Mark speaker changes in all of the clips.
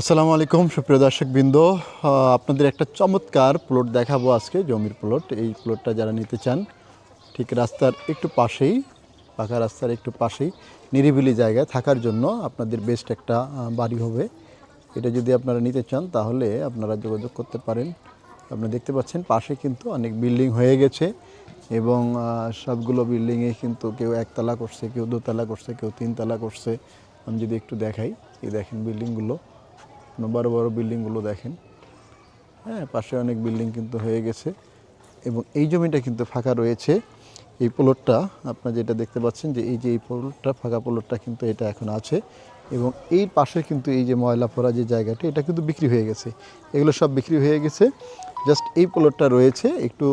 Speaker 1: আসসালামু আলাইকুম, সুপ্রিয় দর্শক বৃন্দ আপনাদের একটা চমৎকার প্লট দেখাবো আজকে, জমির প্লট এই প্লটটা যারা নিতে চান, ঠিক রাস্তার একটু পাশেই, পাকা রাস্তার একটু পাশেই, নিরিবিলি জায়গায় থাকার জন্য আপনাদের বেস্ট একটা বাড়ি হবে। এটা যদি আপনারা নিতে চান, তাহলে আপনারা যোগাযোগ করতে পারেন। আপনারা দেখতে পাচ্ছেন, পাশে কিন্তু অনেক বিল্ডিং হয়ে গেছে এবং সবগুলো বিল্ডিংয়ে কিন্তু কেউ একতলা করছে, কেউ দোতলা করছে, কেউ তিনতলা করছে। আমি যদি একটু দেখাই, এই দেখেন বিল্ডিংগুলো বড় বড় বিল্ডিংগুলো দেখেন। হ্যাঁ পাশে অনেক বিল্ডিং কিন্তু হয়ে গেছে এবং এই জমিটা কিন্তু ফাঁকা রয়েছে। এই প্লটটা আপনারা যেটা দেখতে পাচ্ছেন যে এই যে এই প্লটটা, ফাঁকা প্লটটা কিন্তু এটা এখন আছে এবং এই পাশে কিন্তু এই যে ময়লা পড়া যে জায়গাটি, এটা কিন্তু বিক্রি হয়ে গেছে। এগুলো সব বিক্রি হয়ে গেছে। জাস্ট এই প্লটটা রয়েছে, একটু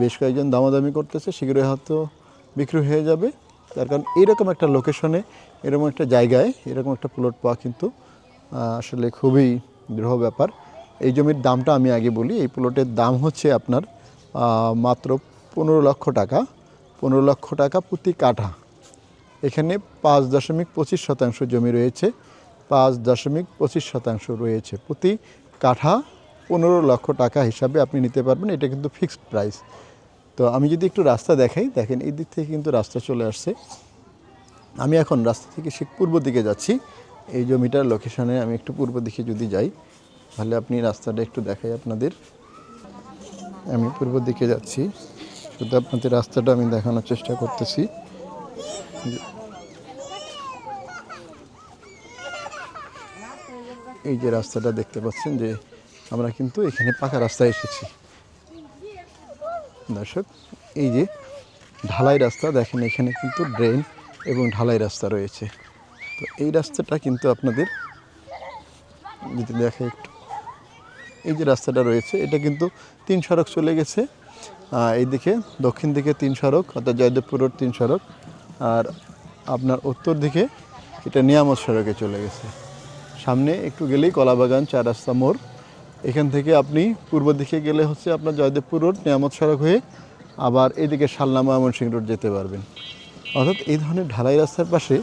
Speaker 1: বেশ কয়েকজন দামাদামি করতেছে, শীঘ্রই হয়তো বিক্রি হয়ে যাবে। তার কারণ এইরকম একটা লোকেশনে এরকম একটা জায়গায়, এরকম একটা প্লট পাওয়া কিন্তু আসলে খুবই দৃঢ় ব্যাপার। এই জমির দামটা আমি আগে বলি, এই প্লটের দাম হচ্ছে আপনার মাত্র পনেরো লক্ষ টাকা। পনেরো লক্ষ টাকা প্রতি কাঠা। এখানে পাঁচ দশমিক পঁচিশ শতাংশ জমি রয়েছে, পাঁচ দশমিক পঁচিশ শতাংশ রয়েছে প্রতি কাঠা। পনেরো লক্ষ টাকা হিসাবে আপনি নিতে পারবেন, এটা কিন্তু ফিক্সড প্রাইস। তো আমি যদি একটু রাস্তা দেখাই, দেখেন এই দিক থেকে কিন্তু রাস্তা চলে আসছে। আমি এখন রাস্তা থেকে ঠিক পূর্ব দিকে যাচ্ছি। এই জমিটার লোকেশনে আমি একটু পূর্ব দিকে যদি যাই, তাহলে আপনি রাস্তাটা একটু দেখাই আপনাদের। আমি পূর্ব দিকে যাচ্ছি। শুধু আপনাদের রাস্তাটা আমি দেখানোর চেষ্টা করতেছি। এই যে রাস্তাটা দেখতে পাচ্ছেন যে আমরা কিন্তু এখানে পাকা রাস্তায় এসেছি। দর্শক, এই যে ঢালাই রাস্তা, দেখেন এখানে কিন্তু ড্রেন এবং ঢালাই রাস্তা রয়েছে। তো এই রাস্তাটা কিন্তু আপনাদের যদি দেখে একটু। এই যে রাস্তাটা রয়েছে এটা কিন্তু তিন সড়ক চলে গেছে। আহ, এইদিকে দক্ষিণ দিকে তিন সড়ক অর্থাৎ জয়দেবপুর রোড তিন সড়ক। আর আপনার উত্তর দিকে এটা নিয়ামত সড়কে চলে গেছে। সামনে একটু গেলেই কলাবাগান চার রাস্তা মোড়। এখান থেকে আপনি পূর্ব দিকে গেলে হচ্ছে আপনার জয়দেবপুর রোড নিয়ামত সড়ক হয়ে আবার এদিকে শালনামা ময়মনসিংহ রোড যেতে পারবেন। অর্থাৎ এই ধরনের ঢালাই রাস্তার পাশে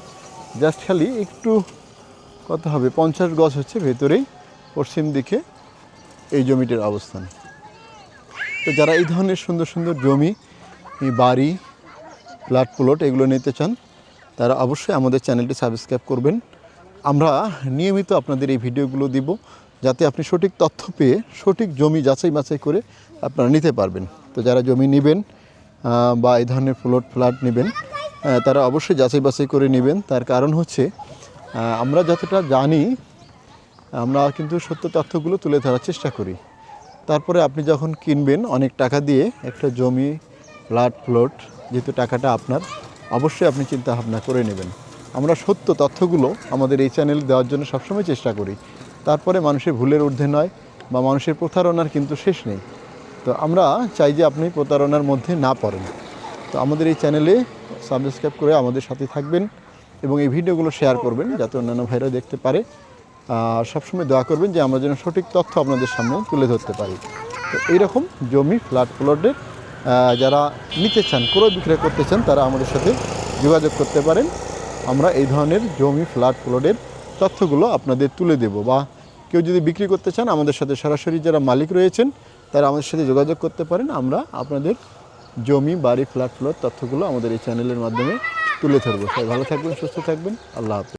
Speaker 1: জাস্ট খালি একটু কত হবে, পঞ্চাশ গজ হচ্ছে ভেতরেই, পশ্চিম দিকে এই জমিটির অবস্থান। তো যারা এই ধরনের সুন্দর সুন্দর জমি বাড়ি, ফ্ল্যাট, প্লট এগুলো নিতে চান, তারা অবশ্যই আমাদের চ্যানেলটি সাবস্ক্রাইব করবেন। আমরা নিয়মিত আপনাদের এই ভিডিওগুলো দিব, যাতে আপনি সঠিক তথ্য পেয়ে সঠিক জমি যাচাই বাছাই করে আপনারা নিতে পারবেন। তো যারা জমি নেবেন বা এই ধরনের প্লট, ফ্ল্যাট নেবেন তারা অবশ্যই যাচাই বাছাই করে নেবেন। তার কারণ হচ্ছে আমরা যতটা জানি, আমরা কিন্তু সত্য তথ্যগুলো তুলে ধরার চেষ্টা করি। তারপরে আপনি যখন কিনবেন অনেক টাকা দিয়ে একটা জমি, ফ্ল্যাট, প্লট, যেহেতু টাকাটা আপনার, অবশ্যই আপনি চিন্তা ভাবনা করে নেবেন। আমরা সত্য তথ্যগুলো আমাদের এই চ্যানেলে দেওয়ার জন্য সবসময় চেষ্টা করি। তারপরে মানুষের ভুলের ঊর্ধ্বে নয় বা মানুষের প্রতারণার কিন্তু শেষ নেই। তো আমরা চাই যে আপনি প্রতারণার মধ্যে না পড়েন। তো আমাদের এই চ্যানেলে সাবস্ক্রাইব করে আমাদের সাথে থাকবেন এবং এই ভিডিওগুলো শেয়ার করবেন যাতে অন্যান্য ভাইরা দেখতে পারে। সবসময় দোয়া করবেন যে আমরা যেন সঠিক তথ্য আপনাদের সামনে তুলে ধরতে পারি। তো এইরকম জমি, ফ্ল্যাট, প্লটের যারা নিতে চান, ক্রয় বিক্রয় করতে চান, তারা আমাদের সাথে যোগাযোগ করতে পারেন। আমরা এই ধরনের জমি, ফ্ল্যাট, প্লটের তথ্যগুলো আপনাদের তুলে দেব বা কেউ যদি বিক্রি করতে চান, আমাদের সাথে সরাসরি যারা মালিক রয়েছেন, তারা আমাদের সাথে যোগাযোগ করতে পারেন। আমরা আপনাদের জমি, বাড়ি, ফ্ল্যাট, ফ্লোর, তথ্যগুলো আমাদের এই চ্যানেলের মাধ্যমে তুলে ধরবো। সবাই ভালো থাকবেন, সুস্থ থাকবেন। আল্লাহ হাফিজ।